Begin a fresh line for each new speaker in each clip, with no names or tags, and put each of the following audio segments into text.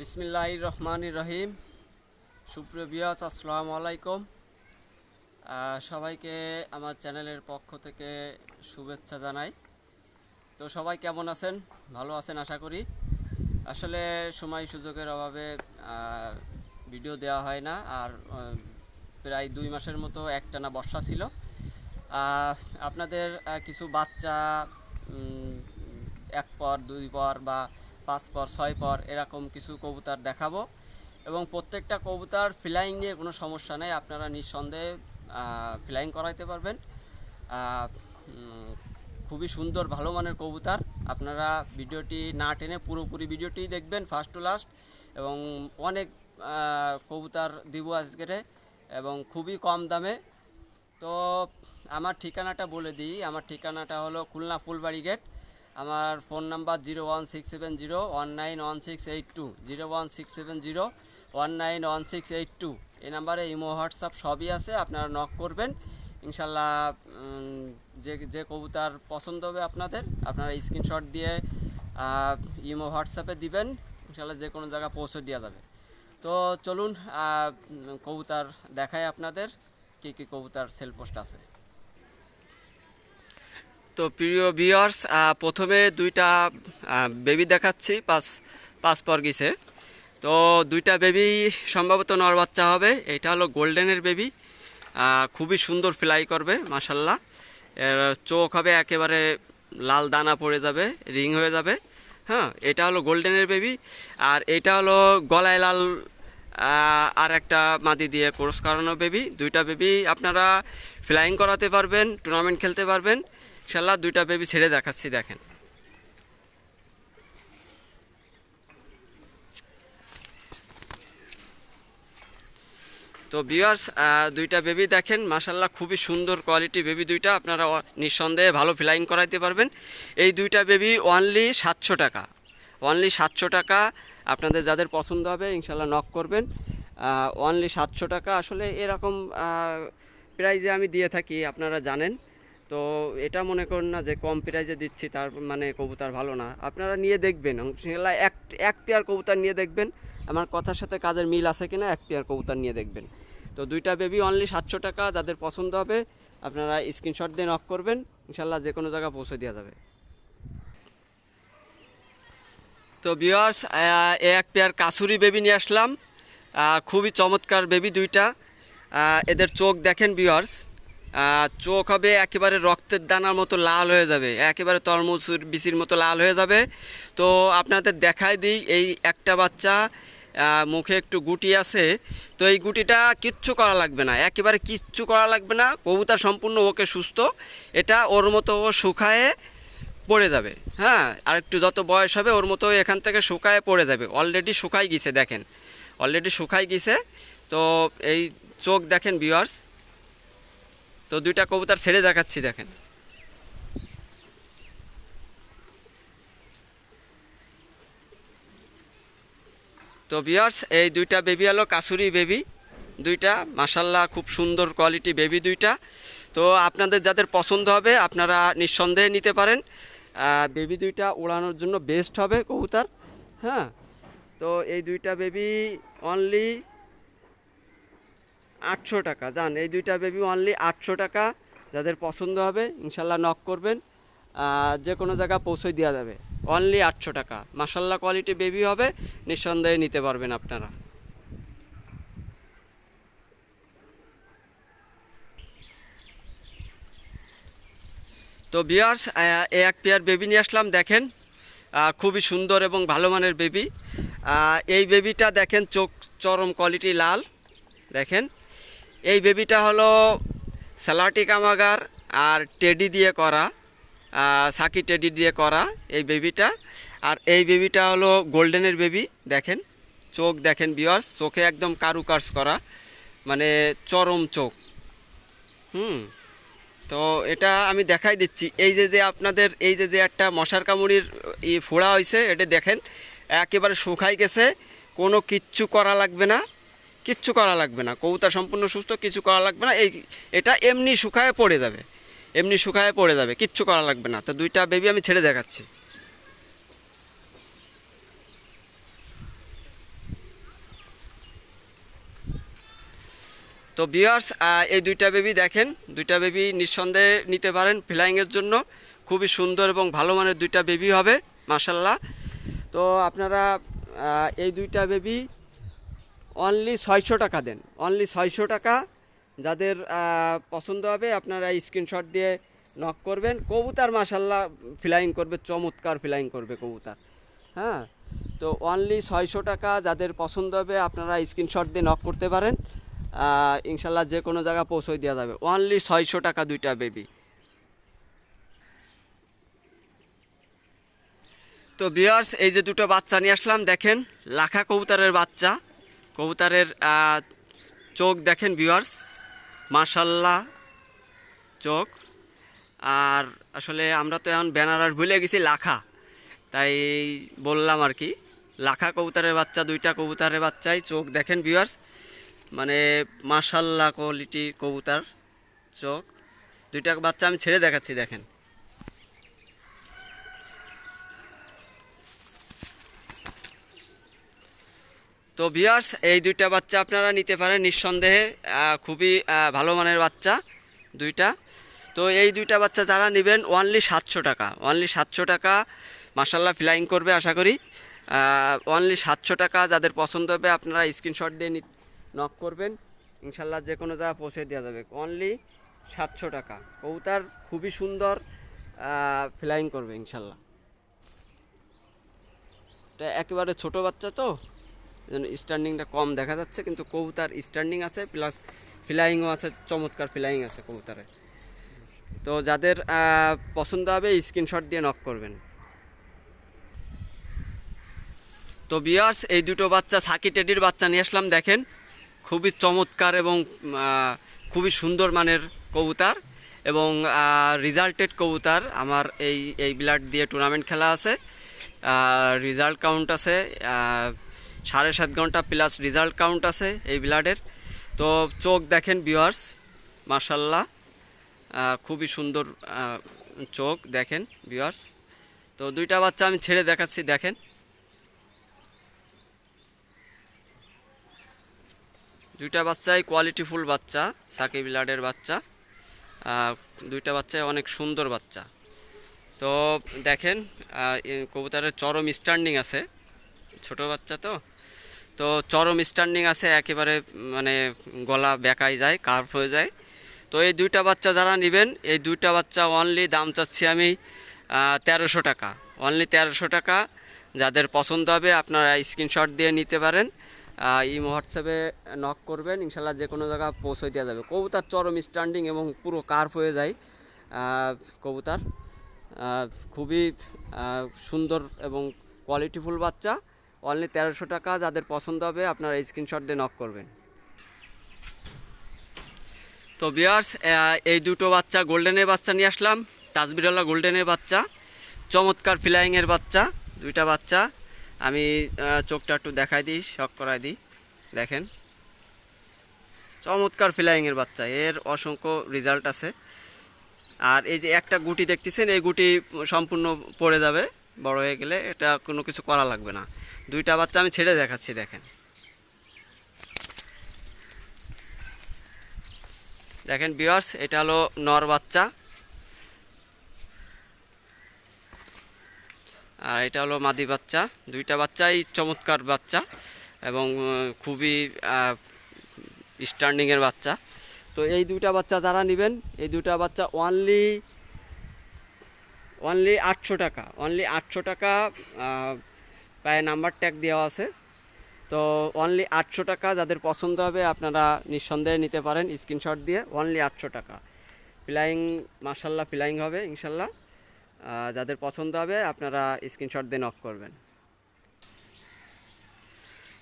বিসমিল্লাহ রহমান রহিম। সুপ্রিয় বিয়াস আসসালামু আলাইকুম। সবাইকে আমার চ্যানেলের পক্ষ থেকে শুভেচ্ছা জানাই। তো সবাই কেমন আছেন? ভালো আছেন আশা করি। আসলে সময় সুযোগের অভাবে ভিডিও দেওয়া হয় না। আর প্রায় দুই মাসের মতো একটানা বর্ষা ছিল। আপনাদের কিছু বাচ্চা এক পর, দুই পর বা পাঁচ পর, ছয় পর এরকম কিছু কবুতর দেখাবো। এবং প্রত্যেকটা কবুতর ফ্লাইং নিয়ে কোনো সমস্যা নেই, আপনারা নিঃসন্দেহে ফ্লাইং করাইতে পারবেন। খুবই সুন্দর, ভালো মানের কবুতর। আপনারা ভিডিওটি না টেনে পুরোপুরি ভিডিওটি দেখবেন ফার্স্ট টু লাস্ট। এবং অনেক কবুতর দিব আজকেরে এবং খুবই কম দামে। তো আমার ঠিকানাটা বলে দিই। আমার ঠিকানাটা হলো খুলনা ফুলবাড়ি গেট। আমার phone number zero one six seven zero one nine one six eight two zero one six seven zero one nine one six eight two. এই নাম্বারে ইমো হোয়াটসঅ্যাপ সবই আছে আপনারা নক করবেন। ইনশাল্লাহ যে যে কবুতর পছন্দ হবে আপনাদের আপনারা স্ক্রিনশট দিয়ে ইমো হোয়াটসঅ্যাপে দিবেন। ইনশাল্লাহ যে কোনো জায়গায় পৌঁছে দেওয়া যাবে। তো চলুন আহ, দেখায় আপনাদের কী কী কবুতর সেল পোস্ট আছে। তো প্রিয় ভিউয়ার্স প্রথমে দুইটা বেবি দেখাচ্ছি, পাঁচ পাঁচ পর গিছে তো দুইটা বেবি সম্ভবত নর বাচ্চা হবে, এটা হলো গোল্ডেনের বেবি খুবই সুন্দর ফ্লাই করবে মাসাল্লাহ এর চোখ হবে একেবারে লাল দানা পড়ে যাবে, রিং হয়ে যাবে হ্যাঁ এটা হলো গোল্ডেনের বেবি আর এটা হলো গলায় লাল আর একটা মাদি দিয়ে কোর্স করানো বেবি দুইটা বেবি আপনারা ফ্লাইং করাতে পারবেন টুর্নামেন্ট খেলতে পারবেন। ইনশাল্লাহ দুইটা বেবি ছেড়ে দেখাচ্ছি, দেখেন। তো বিয়ার্স দুইটা বেবি দেখেন মাসাল্লাহ খুবই সুন্দর কোয়ালিটি বেবি দুইটা, আপনারা নিঃসন্দেহে ভালো ফ্লাইং করাইতে পারবেন। এই দুইটা বেবি অনলি সাতশো টাকা। অনলি সাতশো টাকা, আপনাদের যাদের পছন্দ হবে ইনশাল্লাহ নক করবেন। অনলি সাতশো টাকা, আসলে এরকম প্রাইজে আমি দিয়ে থাকি, আপনারা জানেন। তো এটা মনে করুন না যে কম প্রাইজে দিচ্ছি, তার মানে কবুতর ভালো না। আপনারা নিয়ে দেখবেন ইনশাল্লাহ এক এক পেয়ার কবুতর নিয়ে দেখবেন। আমার কথার সাথে কাজের মিল আছে কিনা, এক পেয়ার কবুতর নিয়ে দেখবেন। তো দুইটা বেবি অনলি সাতশো টাকা, যাদের পছন্দ হবে, আপনারা স্ক্রিনশট দিয়ে নক করবেন, ইনশাল্লাহ যে কোনো জায়গায় পৌঁছে দেওয়া যাবে। তো ভিউয়ার্স এক পেয়ার কাসুরি বেবি নিয়ে আসলাম। খুবই চমৎকার বেবি দুইটা। এদের চোখ দেখেন ভিউয়ার্স চোখ হবে একেবারে রক্তের দানার মতো লাল হয়ে যাবে, একেবারে তরমুজের বিচির মতো লাল হয়ে যাবে। তো আপনাদের দেখাই দিই, এই একটা বাচ্চা মুখে একটু গুটি আছে। তো এই গুটিটা কিচ্ছু করা লাগবে না, একেবারে কিচ্ছু করা লাগবে না, কবুতর সম্পূর্ণ ওকে সুস্থ। এটা ওর মতো ও শুকায়ে পড়ে যাবে হ্যাঁ? আর একটু যত বয়স হবে ওর মতো এখান থেকে শুকায় পড়ে যাবে অলরেডি শুকাই গেছে, দেখেন। অলরেডি শুকাই গেছে। তো এই চোখ দেখেন ভিউয়ার্স তো দুইটা কবুতর ছেড়ে দেখাচ্ছি, দেখেন। তো ভিউয়ার্স এই দুইটা বেবি হলো কাসুরি বেবি দুইটা মাসাল্লাহ খুব সুন্দর কোয়ালিটি বেবি দুইটা। তো আপনাদের যাদের পছন্দ হবে, আপনারা নিঃসন্দেহে নিতে পারেন। বেবি দুইটা ওড়ানোর জন্য বেস্ট হবে কবুতর। হ্যাঁ? তো এই দুইটা বেবি অনলি আটশো টাকা। জান, এই দুইটা বেবি অনলি আটশো টাকা। যাদের পছন্দ হবে, ইনশাল্লাহ নক করবেন। যে কোনো জায়গা পৌঁছে দেওয়া যাবে। অনলি আটশো টাকা। মাসাল্লাহ কোয়ালিটি বেবি হবে, নিঃসন্দেহে নিতে পারবেন আপনারা। তো বিয়ার্স এ এক পেয়ার বেবি নিয়ে আসলাম, দেখেন। খুবই সুন্দর এবং ভালো মানের বেবি এই বেবিটা দেখেন, চোখ চরম কোয়ালিটি লাল। দেখেন এই বেবিটা হলো স্যালাটি কামাগার আর টেডি দিয়ে করা সাকি টেডি দিয়ে করা এই বেবিটা। আর এই বেবিটা হলো গোল্ডেনের বেবি, দেখেন, চোখ দেখেন বিয়ার্স চোখে একদম কারুকার্স করা মানে চরম চোখ। হুম, তো এটা আমি দেখাই দিচ্ছি। এই যে যে আপনাদের, এই যে যে একটা মশার কামড়ির ই, ফোড়া হয়েছে এটা দেখেন, একেবারে শুকাই গেছে, কোনো কিচ্ছু করা লাগবে না। কিচ্ছু করা লাগবে না। কৌতা সম্পূর্ণ সুস্থ, কিছু করা লাগবে না। এই, এটা এমনি শুকায় পড়ে যাবে। এমনি শুকায় পড়ে যাবে, কিচ্ছু করা লাগবে না। তো দুইটা বেবি আমি ছেড়ে দেখাচ্ছি। তো বিয়ার্স এই দুইটা বেবি দেখেন। দুইটা বেবি নিঃসন্দেহে নিতে পারেন ফ্লাইংয়ের জন্য। খুবই সুন্দর এবং ভালো মানের দুইটা বেবি হবে মাসাল্লাহ তো আপনারা এই দুইটা বেবি অনলি ছয়শো টাকা দেন। অনলি ছয়শো টাকা যাদের পছন্দ হবে আপনারা স্ক্রিনশট দিয়ে নক করবেন। কবুতার মাসাল্লাহ ফ্লাইং করবে, চমৎকার ফ্লাইং করবে কবুতার। হ্যাঁ? তো অনলি ছয়শো টাকা যাদের পছন্দ হবে আপনারা স্ক্রিনশট দিয়ে নক করতে পারেন। ইনশাল্লাহ যে কোনো জায়গা পৌঁছে দেওয়া যাবে। অনলি ছয়শো টাকা দুইটা বেবি তো বিয়ার্স এই যে দুটো বাচ্চা নিয়ে আসলাম, দেখেন, লাখা কবুতারের বাচ্চা। কবুতরের চোখ দেখেন ভিউয়ার্স মাশাল্লাহ, চোখ। আর আসলে আমরা তো এখন বেনারস ভুলে গেছি, লাখা। তাই বললাম আর কি, লাখা কবুতরের বাচ্চা, দুইটা কবুতরের বাচ্চাই চোখ দেখেন বিয়ার্স মানে মাশাল্লাহ কোয়ালিটি কবুতর, চোখ। দুইটা বাচ্চা আমি ছেড়ে দেখাচ্ছি, দেখেন। তো বিয়ার্স এই দুইটা বাচ্চা আপনারা নিতে পারেন নিঃসন্দেহে খুবই ভালো মানের বাচ্চা দুইটা। তো এই দুইটা বাচ্চা যারা নেবেন ওনলি সাতশো টাকা ওনলি সাতশো টাকা মাসাল্লাহ ফ্লাইং করবে আশা করি। ওনলি সাতশো টাকা যাদের পছন্দ হবে, আপনারা স্ক্রিনশট দিয়ে নক করবেন। ইনশাল্লাহ যে কোনো জায়গা পৌঁছে দেওয়া যাবে। অনলি সাতশো টাকা। কবুতার খুবই সুন্দর ফ্লাইং করবে ইনশাল্লাহ এটা একেবারে ছোট বাচ্চা তো। স্ট্যান্ডিংটা কম দেখা যাচ্ছে, কিন্তু কবুতার স্ট্যান্ডিং আছে প্লাস ফ্লাইংও আছে, চমৎকার ফ্লাইং আছে কবুতারে। তো যাদের পছন্দ হবে স্ক্রিনশট দিয়ে নক করবেন। তো বিয়ার্স এই দুটো বাচ্চা সাকি টেডির বাচ্চা নিয়ে আসলাম, দেখেন। খুবই চমৎকার এবং খুবই সুন্দর মানের কবুতার এবং রেজাল্টেড কবুতার। আমার এই এই ব্লাড দিয়ে টুর্নামেন্ট খেলা আছে। রেজাল্ট কাউন্ট আছে সাড়ে সাত ঘণ্টা প্লাস রেজাল্ট কাউন্ট আছে এই ব্লাডের তো চোখ দেখেন বিয়ার্স মার্শাল্লাহ খুবই সুন্দর চোখ দেখেন বিয়ার্স তো দুইটা বাচ্চা আমি ছেড়ে দেখাচ্ছি, দেখেন। দুইটা বাচ্চাই কোয়ালিটিফুল বাচ্চা সাকি ব্লাডের বাচ্চা। দুইটা বাচ্চাই অনেক সুন্দর বাচ্চা। তো দেখেন কবুতরের চরম স্ট্যান্ডিং আছে। ছোট বাচ্চা তো। তো চরম স্ট্যান্ডিং আছে, একেবারে মানে গলা বেঁকাই যায় কার্ভ হয়ে যায়। তো এই দুইটা বাচ্চা যারা নেবেন, এই দুইটা বাচ্চা অনলি দাম চাচ্ছি আমি তেরোশো টাকা। অনলি তেরোশো টাকা। যাদের পছন্দ হবে, আপনারা স্ক্রিনশট দিয়ে নিতে পারেন। এই হোয়াটসঅ্যাপে নক করবেন ইনশাল্লাহ যে কোনো জায়গা পৌঁছে দেওয়া যাবে। কবুতার চরম স্ট্যান্ডিং এবং পুরো কার্ভ হয়ে যায়। কবুতার খুবই সুন্দর এবং কোয়ালিটিফুল বাচ্চা। অনলি তেরোশো টাকা যাদের পছন্দ হবে আপনারা স্ক্রিনশট দিয়ে নক করবেন। তো বিয়ার্স এই দুটো বাচ্চা গোল্ডেনের বাচ্চা নিয়ে আসলাম। তাজবিরল্লা গোল্ডেনের বাচ্চা, চমৎকার ফ্লাইংয়ের বাচ্চা, দুইটা বাচ্চা। আমি চোখটা একটু দেখাই দিই শক করাই দিই। দেখেন। চমৎকার ফ্লাইংয়ের বাচ্চা, এর অসংখ্য রেজাল্ট আছে। আর এই যে একটা গুটি দেখতেছেন, এই গুটি সম্পূর্ণ পড়ে যাবে, বড় হয়ে গেলে এটা কোনো কিছু করা লাগবে না। দুইটা বাচ্চা আমি ছেড়ে দেখাচ্ছি, দেখেন। দেখেন বিয়ার্স এটা হলো নর বাচ্চা। আর এটা হলো মাদি বাচ্চা। দুইটা বাচ্চাই চমৎকার বাচ্চা এবং খুবই স্ট্যান্ডিংয়ের বাচ্চা। তো এই দুইটা বাচ্চা যারা নেবেন, এই দুইটা বাচ্চা ওনলি অনলি আটশো টাকা অনলি আটশো টাকা প্রায় নাম্বার ট্যাগ দেওয়া আছে। তো অনলি আটশো টাকা যাদের পছন্দ হবে আপনারা নিঃসন্দেহে নিতে পারেন স্ক্রিনশট দিয়ে অনলি আটশো টাকা। ফ্লাইং মার্শাল্লাহ ফ্লাইং হবে ইনশাল্লাহ যাদের পছন্দ হবে আপনারা স্ক্রিনশট দিয়ে নক করবেন।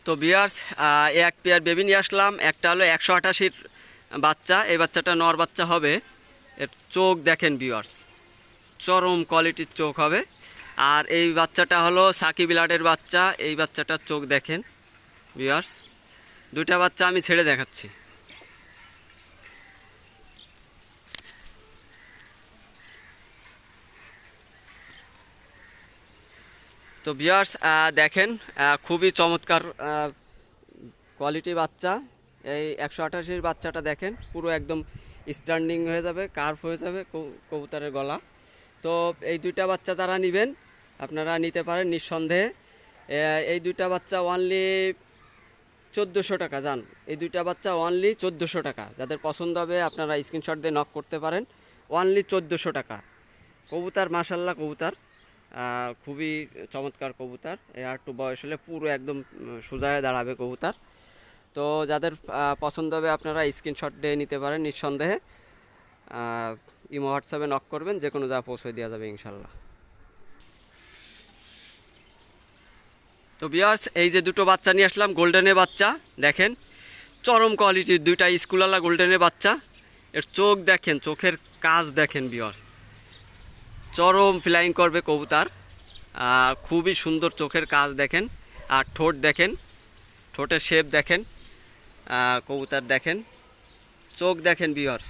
তো বিয়ার্স এক পেয়ার বেবি নিয়ে আসলাম, একটা হলো একশো আটাশির বাচ্চা, এই বাচ্চাটা নর বাচ্চা হবে। এর চোখ দেখেন বিয়ার্স চরম কোয়ালিটির চোখ হবে। আর এই বাচ্চাটা হলো সাকি বিলাডের বাচ্চা। এই বাচ্চাটার চোখ দেখেন বিয়ার্স দুইটা বাচ্চা আমি ছেড়ে দেখাচ্ছি। তো বিয়ার্স দেখেন খুবই চমৎকার কোয়ালিটি বাচ্চা। এই একশো আঠাশির বাচ্চাটা দেখেন, পুরো একদম স্ট্যান্ডিং হয়ে যাবে কার্ভ হয়ে যাবে কবু- কবুতরের গলা। তো এই দুইটা বাচ্চা যারা নেবেন আপনারা নিতে পারেন নিঃসন্দেহে। এই দুইটা বাচ্চা অনলি চোদ্দোশো টাকা যান এই দুইটা বাচ্চা অনলি চোদ্দোশো টাকা। যাদের পছন্দ হবে আপনারা স্ক্রিনশট দিয়ে নক করতে পারেন। অনলি চোদ্দোশো টাকা। কবুতর মাসাল্লাহ কবুতর। খুবই চমৎকার কবুতর। আর একটু বয়স হলে পুরো একদম উম, সোজা হয়ে দাঁড়াবে কবুতর। তো যাদের পছন্দ হবে আপনারা স্ক্রিনশট দিয়ে নিতে পারেন নিঃসন্দেহে। ইমো হোয়াটসঅ্যাপে নক করবেন যে কোনো যা পৌঁছে দেওয়া যাবে ইনশাল্লাহ। তো বিয়ার্স এই যে দুটো বাচ্চা নিয়ে আসলাম গোল্ডেনের বাচ্চা, দেখেন, চরম কোয়ালিটির দুইটা স্কুলওয়ালা গোল্ডেনের বাচ্চা। এর চোখ দেখেন, চোখের কাজ দেখেন বিয়ার্স চরম ফ্লাইং করবে কবুতার। খুবই সুন্দর চোখের কাজ দেখেন, আর ঠোঁট দেখেন, ঠোঁটের শেপ দেখেন কবুতার দেখেন। চোখ দেখেন বিয়ার্স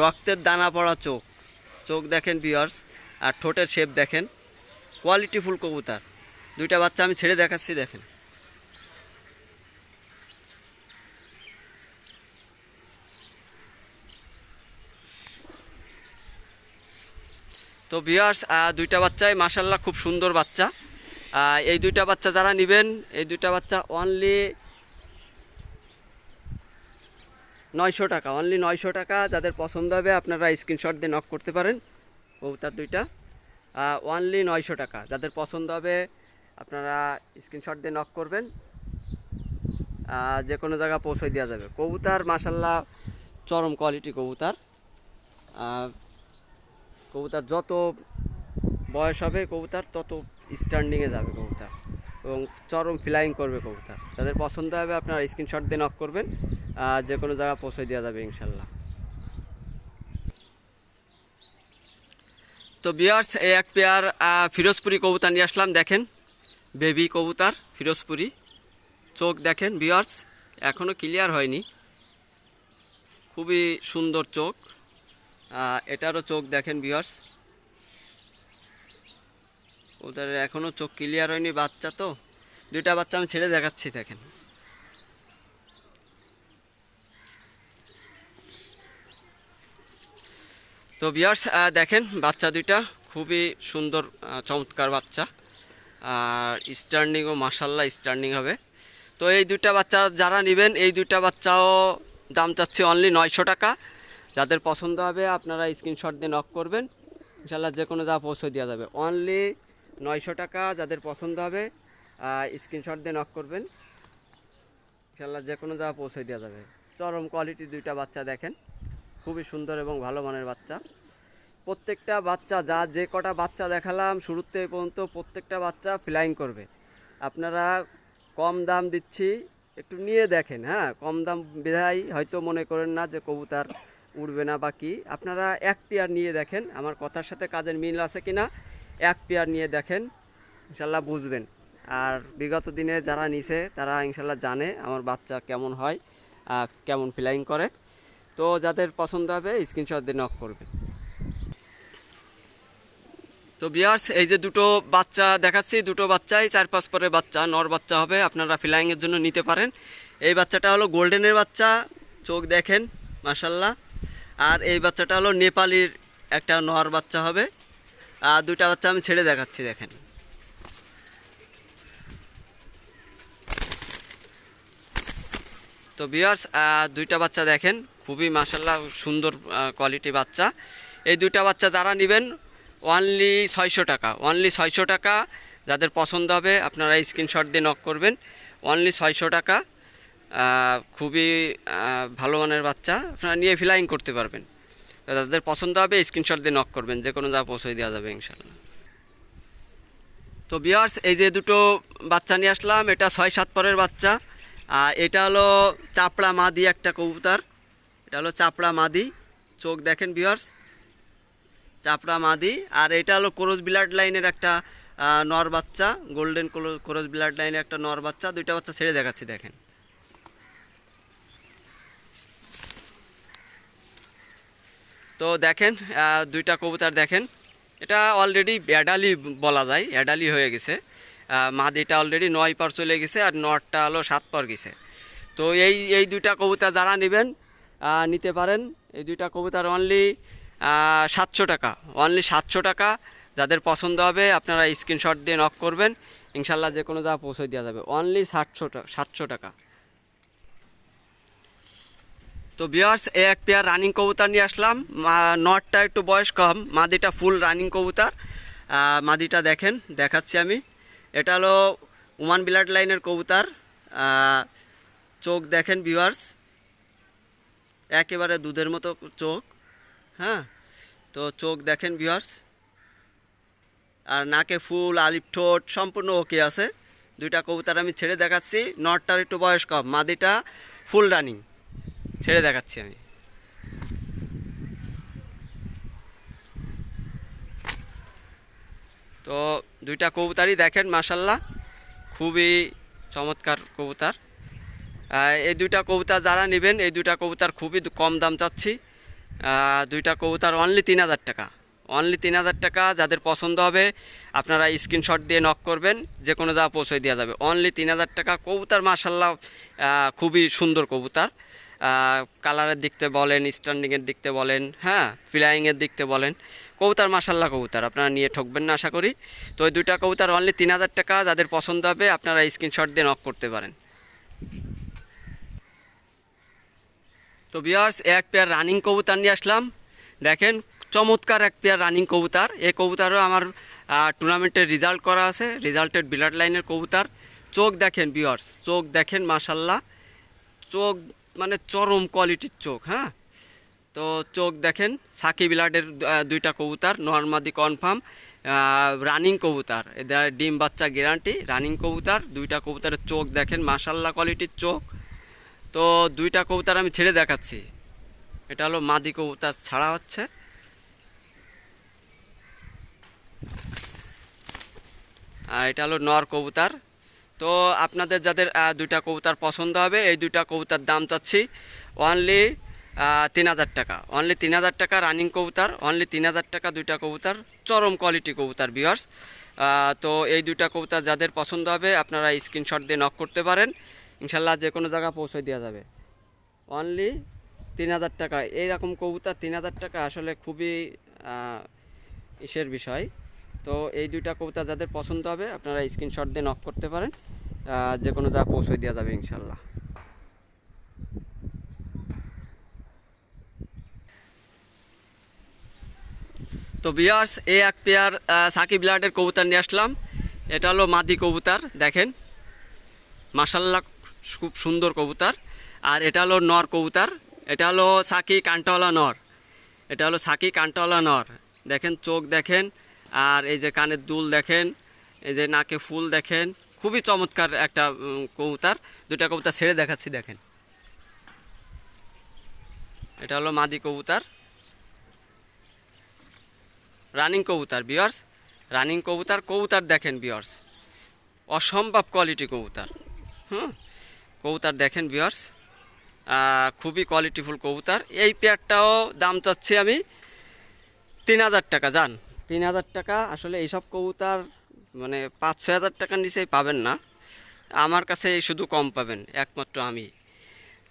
রক্তের দানা পড়া চোখ। চোখ দেখেন বিয়ার্স আর ঠোঁটের শেপ দেখেন। কোয়ালিটিফুল কবুতর। দুইটা বাচ্চা আমি ছেড়ে দেখাচ্ছি, দেখেন। তো বিয়ার্স দুইটা বাচ্চাই মাসাল্লাহ খুব সুন্দর বাচ্চা। এই দুইটা বাচ্চা যারা নেবেন, এই দুইটা বাচ্চা অনলি নয়শো টাকা অনলি নয়শো টাকা। যাদের পছন্দ হবে, আপনারা স্ক্রিনশট দিয়ে নক করতে পারেন। কবুতার দুইটা। অনলি নয়শো টাকা। যাদের পছন্দ হবে, আপনারা স্ক্রিনশট দিয়ে নক করবেন। যে কোনো জায়গা পৌঁছে দেওয়া যাবে। কবুতার মাসাল্লাহ চরম কোয়ালিটি কবুতার। কবুতার যত বয়স হবে, কবুতার তত স্ট্যান্ডিংয়ে যাবে কবুতার। এবং চরম ফ্লাইং করবে কবুতার। যাদের পছন্দ হবে আপনারা স্ক্রিনশট দিয়ে নক করবেন যে কোনো জায়গা পৌঁছে দেওয়া যাবে ইনশাল্লাহ। তো বিয়ার্স এই এক পেয়ার ফিরোজপুরি কবুতর নিয়ে আসলাম, দেখেন বেবি কবুতর, ফিরোজপুরি। চোখ দেখেন বিয়ার্স এখনও ক্লিয়ার হয়নি। খুবই সুন্দর চোখ। এটারও চোখ দেখেন বিয়ার্স ওদের এখনও চোখ ক্লিয়ার হয়নি, বাচ্চা তো। দুইটা বাচ্চা আমি ছেড়ে দেখাচ্ছি, দেখেন। তো বিয়ার্স দেখেন, বাচ্চা দুইটা খুবই সুন্দর চমৎকার বাচ্চা। আর স্ট্যান্ডিংও মাসাল্লাহ স্টার্নিং হবে। তো এই দুইটা বাচ্চা যারা নেবেন, এই দুইটা বাচ্চাও দাম চাচ্ছে অনলি নয়শো টাকা। যাদের পছন্দ হবে, আপনারা স্ক্রিনশট দিয়ে নক করবেন। ইনশাল্লাহ যে কোনো যা পৌঁছে দেওয়া যাবে। অনলি নয়শো টাকা যাদের পছন্দ হবে স্ক্রিনশট দিয়ে নক করবেন। ইনশাল্লাহ যে কোনো যা পৌঁছে দেওয়া যাবে। চরম কোয়ালিটি দুইটা বাচ্চা দেখেন। খুবই সুন্দর এবং ভালো মানের বাচ্চা। প্রত্যেকটা বাচ্চা, যা যে কটা বাচ্চা দেখালাম শুরুতে পর্যন্ত প্রত্যেকটা বাচ্চা ফ্লাইং করবে। আপনারা কম দাম দিচ্ছি, একটু নিয়ে দেখেন হ্যাঁ? কম দাম বিধায় হয়তো মনে করেন না যে কবুতর উড়বে না বা কি। আপনারা এক পেয়ার নিয়ে দেখেন। আমার কথার সাথে কাজের মিল আছে কি না এক পেয়ার নিয়ে দেখেন, ইনশাল্লাহ বুঝবেন। আর বিগত দিনে যারা নিছে, তারা ইনশাল্লাহ জানে আমার বাচ্চা কেমন হয় কেমন ফ্লাইং করে। তো যাদের পছন্দ হবে স্ক্রিনশট দিয়ে নক করবেন। তো বিয়ার্স এই যে দুটো বাচ্চা দেখাচ্ছি, দুটো বাচ্চাই, চার পাঁচ পরের বাচ্চা, নর বাচ্চা হবে, আপনারা ফ্লাইংয়ের জন্য নিতে পারেন। এই বাচ্চাটা হলো গোল্ডেনের বাচ্চা, চোখ দেখেন মাসাল্লাহ আর এই বাচ্চাটা হলো নেপালির একটা নর বাচ্চা হবে। আর দুইটা বাচ্চা আমি ছেড়ে দেখাচ্ছি, দেখেন। তো বিয়ার্স দুইটা বাচ্চা দেখেন, খুবই মাসাল্লাহ সুন্দর কোয়ালিটি বাচ্চা। এই দুইটা বাচ্চা যারা নেবেন অনলি ছয়শো টাকা অনলি ছয়শো টাকা। যাদের পছন্দ হবে, আপনারা স্ক্রিনশট দিয়ে নক করবেন। অনলি ছয়শো টাকা খুবই ভালো মানের বাচ্চা, আপনারা নিয়ে ফ্লাইং করতে পারবেন। যাদের পছন্দ হবে স্ক্রিনশট দিয়ে নক করবেন, যে কোনো যা পৌঁছে দেওয়া যাবে ইনশাল্লাহ তো বিয়ার্স এই যে দুটো বাচ্চা নিয়ে আসলাম, এটা ছয়, সাত পরের বাচ্চা। আর এটা হলো চাপড়া মাদি একটা কবুতর। এটা হলো চাপড়া মাদি। চোখ দেখেন বিয়ার্স চাপড়া মাদি। আর এটা হলো ক্রোজ ব্লাড লাইনের একটা নর বাচ্চা। গোল্ডেন ক্রোজ ব্লাড লাইনের একটা নর বাচ্চা। দুইটা বাচ্চা ছেড়ে দেখাচ্ছি, দেখেন। তো দেখেন দুইটা কবুতর দেখেন। এটা অলরেডি অ্যাডালি বলা যায়, অ্যাডালি হয়ে গেছে। মাদিটা অলরেডি নয় পর চলে গেছে আর নটটা হলো সাত পর গেছে। তো এই এই দুইটা কবুতর যারা নেবেন নিতে পারেন। এই দুইটা কবুতর অনলি সাতশো টাকা। অনলি সাতশো টাকা। যাদের পছন্দ হবে, আপনারা স্ক্রিনশট দিয়ে নক করবেন। ইনশাল্লাহ যে কোনো যা পৌঁছে দেওয়া যাবে। অনলি সাতশো টাকা সাতশো টাকা। তো বিয়ার্স এক পেয়ার রানিং কবুতর নিয়ে আসলাম। নটটা একটু বয়স কম, মাদিটা ফুল রানিং কবুতর। মাদিটা দেখেন, দেখাচ্ছি আমি। এটা হলো উমান ব্লাড লাইনের কবুতর। চোখ দেখেন ভিউয়ার্স একেবারে দুধের মতো চোখ হ্যাঁ? তো চোখ দেখেন ভিউয়ার্স আর নাকে ফুল আলিপ ঠোঁট, সম্পূর্ণ ওকে আছে। দুইটা কবুতর আমি ছেড়ে দেখাচ্ছি, নটটার একটু বয়স কম, মাদিটা ফুল রানিং ছেড়ে দেখাচ্ছি আমি। তো দুইটা কবুতারই দেখেন মাসাল্লাহ খুবই চমৎকার কবুতার। এই দুইটা কবুতর যারা নেবেন, এই দুইটা কবুতর খুবই কম দাম চাচ্ছি। দুইটা কবুতর অনলি তিন হাজার টাকা। অনলি তিন হাজার টাকা, যাদের পছন্দ হবে, আপনারা স্ক্রিনশট দিয়ে নক করবেন যে কোনো যা পৌঁছে দেওয়া যাবে। অনলি তিন হাজার টাকা কবুতর মাসাল্লাহ খুবই সুন্দর কবুতর। কালারের দিকতে বলেন স্ট্যান্ডিংয়ের দিকতে বলেন হ্যাঁ ফ্লাইংয়ের দিকতে বলেন। কবুতর মাসাল্লাহ কবুতার, আপনারা নিয়ে ঠকবেন না, আশা করি। তো ওই দুইটা কবুতর অনলি তিন হাজার টাকা, যাদের পছন্দ হবে আপনারা স্ক্রিনশট দিয়ে নক করতে পারেন। তো বিয়ার্স এক পেয়ার রানিং কবুতার নিয়ে আসলাম। দেখেন, চমৎকার এক পেয়ার রানিং কবুতার। এই কবুতরও আমার টুর্নামেন্টের রেজাল্ট করা আছে রেজাল্টেড ব্লাড লাইনের কবুতার। চোখ দেখেন বিয়ার্স চোখ দেখেন মাসাল্লাহ চোখ মানে চরম কোয়ালিটির চোখ হ্যাঁ? তো চোখ দেখেন সাকি বিলাডের দুইটা কবুতর নর্মাদি কনফার্ম রানিং কবুতর। এদের ডিম বাচ্চা গ্যারান্টি রানিং কবুতর, দুইটা কবুতরের চোখ দেখেন মাসাল্লাহ কোয়ালিটির চোখ। তো দুইটা কবুতর আমি ছেড়ে দেখাচ্ছি। এটা হলো মাদি কবুতর ছাড়া হচ্ছে। আর এটা হলো নর কবুতর। তো আপনাদের যাদের দুইটা কবুতর পছন্দ হবে, এই দুইটা কবুতর দাম চাচ্ছি অনলি তিন হাজার টাকা। অনলি তিন হাজার টাকা রানিং কবুতর অনলি তিন হাজার টাকা দুইটা কবুতর, চরম কোয়ালিটি কবুতর বিয়ার্স তো এই দুইটা কবুতর যাদের পছন্দ হবে, আপনারা স্ক্রিনশট দিয়ে নক করতে পারেন। ইনশাল্লাহ যে কোনো জায়গা পৌঁছে দেওয়া যাবে। অনলি তিন হাজার টাকা। এইরকম কবুতর তিন হাজার টাকা আসলে খুবই ইসের বিষয়। তো এই দুইটা কবিতা যাদের পছন্দ হবে, আপনারা স্ক্রিনশট দিয়ে নক করতে পারেন। যে কোনো জায়গা পৌঁছে দেওয়া যাবে ইনশাল্লাহ। তো বিয়ার্স এই এক পেয়ার সাকিব ব্লাডের কবুতর নিয়ে আসলাম। এটা হলো মাদি কবুতর, দেখেন। মাসাল্লাহ খুব সুন্দর কবুতর। আর এটা হলো নর কবুতর। এটা হলো সাকি কান্টাওয়ালা নর। এটা হলো সাকি কান্টাওয়ালা নর। দেখেন, চোখ দেখেন। আর এই যে কানের দুল দেখেন, এই যে নাকে ফুল দেখেন, খুবই চমৎকার একটা কবুতার। দুটা কবুতর ছেড়ে দেখাচ্ছি, দেখেন। এটা হলো মাদি কবুতার। রানিং কবুতার বিয়ার্স রানিং কবুতার কবুতার দেখেন বিয়ার্স অসম্ভব কোয়ালিটি কবুতার, হুম? কবুতর দেখেন বিয়ার্স খুবই কোয়ালিটিফুল কবুতার। এই পেয়ারটাও দাম চাচ্ছি আমি তিন হাজার টাকা যান তিন হাজার টাকা, আসলে এইসব কবুতর মানে পাঁচ ছয় হাজার টাকার নিচেই পাবেন না। আমার কাছে শুধু কম পাবেন, একমাত্র আমি।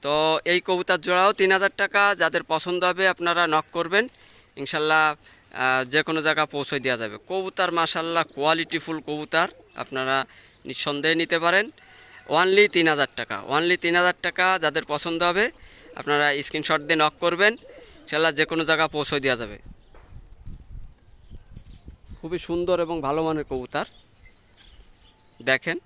তো এই কবুতর জোড়াও তিন হাজার টাকা, যাদের পছন্দ হবে আপনারা নক করবেন। ইনশাল্লাহ যে কোনো জায়গা পৌঁছে দেওয়া যাবে। কবুতর মাসাল্লাহ কোয়ালিটিফুল কবুতর, আপনারা নিঃসন্দেহে নিতে পারেন। ওনলি তিন হাজার টাকা ওয়ানলি তিন হাজার টাকা যাদের পছন্দ হবে, আপনারা স্ক্রিনশট দিয়ে নক করবেন। ইনশাল্লাহ যে কোনো জায়গা পৌঁছে দেওয়া যাবে। খুবই সুন্দর এবং ভালো মানের কবুতর। দেখেন।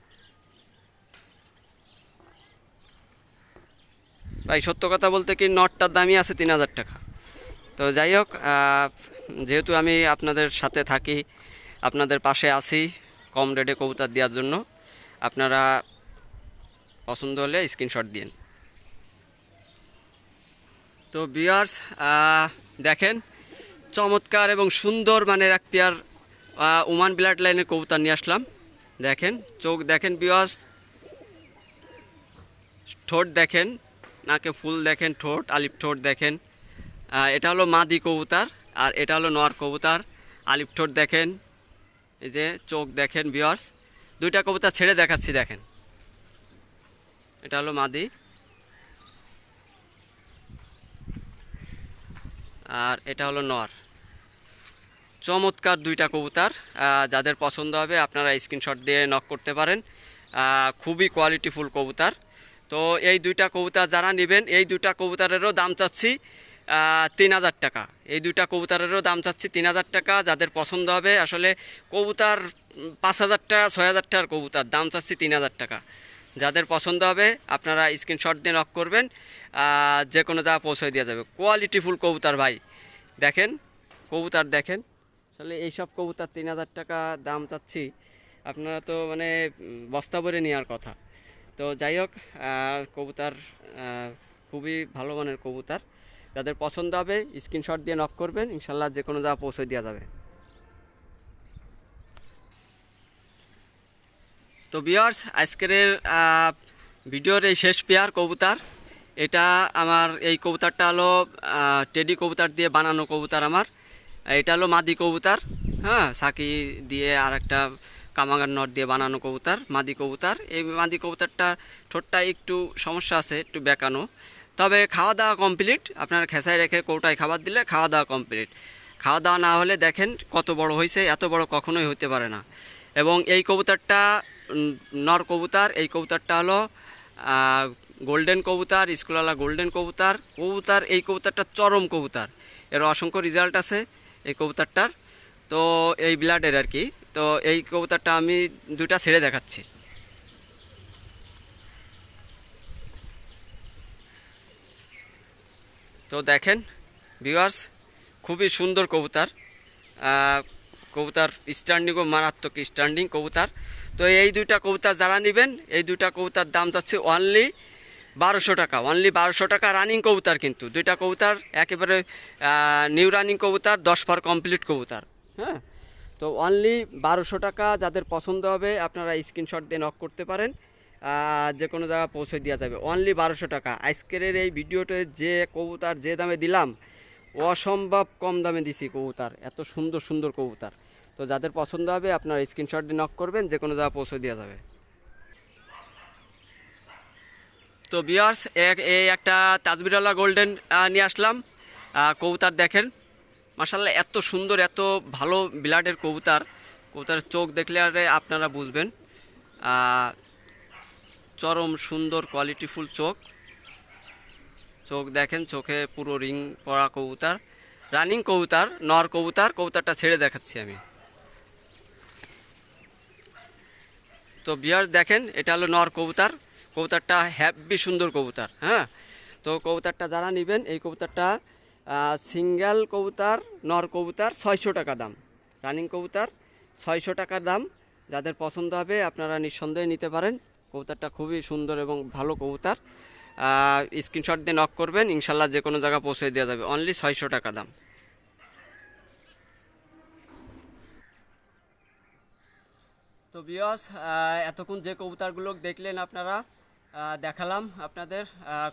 ভাই, সত্য কথা বলতে কি, নটটার দামই আছে তিন হাজার টাকা। তো যাই হোক যেহেতু আমি আপনাদের সাথে থাকি, আপনাদের পাশে আছি কম রেটে কবুতর দেওয়ার জন্য, আপনারা পছন্দ হলে স্ক্রিনশট দিন তো বিয়ার্স দেখেন, চমৎকার এবং সুন্দর মানের এক পেয়ার ওমান ব্লাড লাইনে কবুতর নিয়ে আসলাম। দেখেন, চোখ দেখেন বিওয়াস ঠোঁট দেখেন, নাকে ফুল দেখেন, ঠোঁট আলিপ ঠোঁট দেখেন। এটা হলো মাদি কবুতর আর এটা হলো নর কবুতর। আলিপ ঠোঁট দেখেন, এই যে চোখ দেখেন বিয়ার্স দুইটা কবুতর ছেড়ে দেখাচ্ছি, দেখেন। এটা হলো মাদি। আর এটা হলো নর চমৎকার দুইটা কবুতর যাদের পছন্দ হবে আপনারা স্ক্রিনশট দিয়ে নক করতে পারেন। খুবই কোয়ালিটিফুল কবুতর। তো এই দুইটা কবুতর যারা নেবেন, এই দুইটা কবুতরেরও দাম চাচ্ছি তিন হাজার টাকা। এই দুইটা কবুতরেরও দাম চাচ্ছি তিন হাজার টাকা, যাদের পছন্দ হবে আসলে কবুতর পাঁচ হাজার টাকা, ছয় হাজার টাকার কবুতর, দাম চাচ্ছি তিন হাজার টাকা। যাদের পছন্দ হবে, আপনারা স্ক্রিনশট দিয়ে নক করবেন যে কোনো জায়গা পৌঁছে দেওয়া যাবে। কোয়ালিটিফুল কবুতর ভাই, দেখেন, কবুতর দেখেন। আসলে এইসব কবুতর তিন হাজার টাকা দাম চাচ্ছি। আপনারা তো মানে বস্তা ভরে নেওয়ার কথা। তো যাই হোক কবুতর খুবই ভালো মানের কবুতর। যাদের পছন্দ হবে স্ক্রিনশট দিয়ে নক করবেন, ইনশাল্লাহ যে কোনো জায়গা পৌঁছে দেওয়া যাবে। তো বিয়ার্স আজকের ভিডিওর এই শেষ পেয়ার কবুতর। এটা আমার, এই কবুতরটা হলো টেডি কবুতর দিয়ে বানানো কবুতর আমার। এটা হলো মাদি কবুতর হ্যাঁ? সাকি দিয়ে আর একটা কামাগার নট দিয়ে বানানো কবুতর, মাদি কবুতর। এই মাদি কবুতরটা ঠোঁটটা একটু সমস্যা আছে, একটু বেঁকানো। তবে খাওয়া দাওয়া কমপ্লিট। আপনারা খেসায় রেখে কৌটায় খাবার দিলে খাওয়া দাওয়া কমপ্লিট। খাওয়া দাওয়া না হলে দেখেন কত বড় হয়েছে এত বড় কখনোই হতে পারে না। এবং এই কবুতরটা নর কবুতর, এই কবুতরটা হলো গোল্ডেন কবুতর, স্কুলওয়ালা গোল্ডেন কবুতর। কবুতর, এই কবুতরটা চরম কবুতর। এর অসংখ্য রেজাল্ট আছে। এই কবুতরটার। তো এই ব্লাডের আর কি। তো এই কবুতরটা আমি দুটা ছেড়ে দেখাচ্ছি। তো দেখেন ভিউয়ার্স খুবই সুন্দর কবুতর। কবুতর স্ট্যান্ডিংও মারাত্মক স্ট্যান্ডিং কবুতর। তো এই দুইটা কবুতর যারা নেবেন, এই দুইটা কবুতর দাম যাচ্ছে অনলি বারোশো টাকা অনলি বারোশো টাকা রানিং কবুতর কিন্তু। দুইটা কবুতর, একেবারে নিউ রানিং কবুতর, দশ পার কমপ্লিট কবুতর হ্যাঁ? তো অনলি বারোশো টাকা যাদের পছন্দ হবে, আপনারা স্ক্রিনশট দিয়ে নক করতে পারেন যে কোনো জায়গায় পৌঁছে দেওয়া যাবে। অনলি বারোশো টাকা। আজকের এই ভিডিওতে যে কবুতার যে দামে দিলাম, অসম্ভব কম দামে দিছি কবুতর, এত সুন্দর সুন্দর কবুতার। তো যাদের পছন্দ হবে, আপনারা স্ক্রিনশট দিয়ে নক করবেন, যে কোনো জায়গায় পৌঁছে দেওয়া যাবে। তো বিয়ার্স এই একটা তাজবিরালা গোল্ডেন নিয়ে আসলাম। কবুতর দেখেন। মাসাল্লাহ এত সুন্দর, এত ভালো ব্লাডের কবুতার। কবুতরের চোখ দেখলে আরে আপনারা বুঝবেন। চরম সুন্দর কোয়ালিটিফুল চোখ। চোখ দেখেন, চোখে পুরো রিং করা কবুতার। রানিং কবুতার, নর কবুতার, কবুতরটা ছেড়ে দেখাচ্ছি আমি। তো বিয়ার দেখেন, এটা হলো নর কবুতর। কবুতরটা হ্যাপি সুন্দর কবুতর হ্যাঁ? তো কবুতরটা যারা নেবেন, এই কবুতরটা সিঙ্গেল কবুতর, নর কবুতর, ছয়শো টাকা দাম। রানিং কবুতর, ছয়শো টাকার দাম। যাদের পছন্দ হবে, আপনারা নিঃসন্দেহে নিতে পারেন। কবুতরটা খুবই সুন্দর এবং ভালো কবুতর। স্ক্রিনশট দিয়ে নক করবেন, ইনশাল্লাহ যে কোনো জায়গা পৌঁছে দেওয়া যাবে। অনলি ছয়শো টাকা দাম। তো বিয়স এতক্ষণ যে কবুতরগুলো দেখলেন আপনারা দেখালাম আপনাদের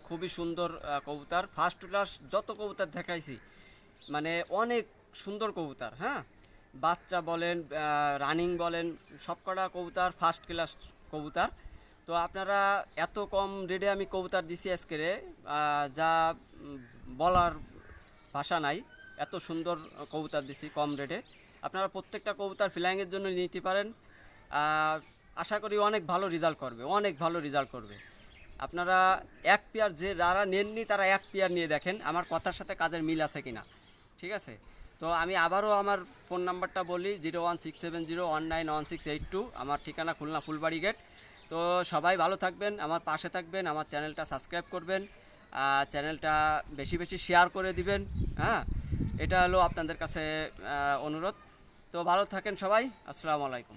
খুবই সুন্দর কবুতর। ফার্স্ট ক্লাস যত কবুতর দেখাইছি মানে অনেক সুন্দর কবুতর হ্যাঁ? বাচ্চা বলেন রানিং বলেন সবকটা কবুতর ফার্স্ট ক্লাস কবুতর। তো আপনারা এত কম রেটে আমি কবুতর দিছি আজকেরে আহ, যা বলার ভাষা নাই এত সুন্দর কবুতর দিছি কম রেটে আপনারা প্রত্যেকটা কবুতর ফ্লাইংয়ের জন্য নিতে পারেন। আশা করি অনেক ভালো রেজাল্ট করবে, অনেক ভালো রেজাল্ট করবে। আপনারা এক পেয়ার যে যারা নেননি তারা এক পেয়ার নিয়ে দেখেন, আমার কথার সাথে কাজের মিল আছে কি না ঠিক আছে? তো আমি আবারও আমার ফোন নাম্বারটা বলি zero one six seven zero one nine one six eight two আমার ঠিকানা খুলনা ফুলবাড়ি গেট তো সবাই ভালো থাকবেন, আমার পাশে থাকবেন, আমার চ্যানেলটা সাবস্ক্রাইব করবেন চ্যানেলটা বেশি বেশি শেয়ার করে দিবেন হ্যাঁ? এটা হলো আপনাদের কাছে অনুরোধ। তো ভালো থাকেন সবাই, আসসালামু আলাইকুম।